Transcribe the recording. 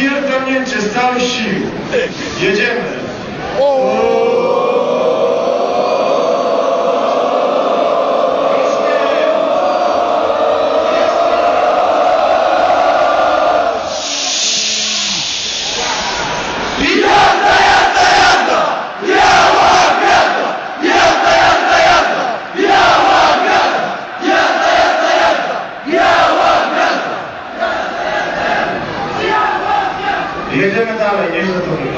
pierdolnięcie z całych sił. Jedziemy. Jazda, నిజంగా చాలా ఏడుతుంది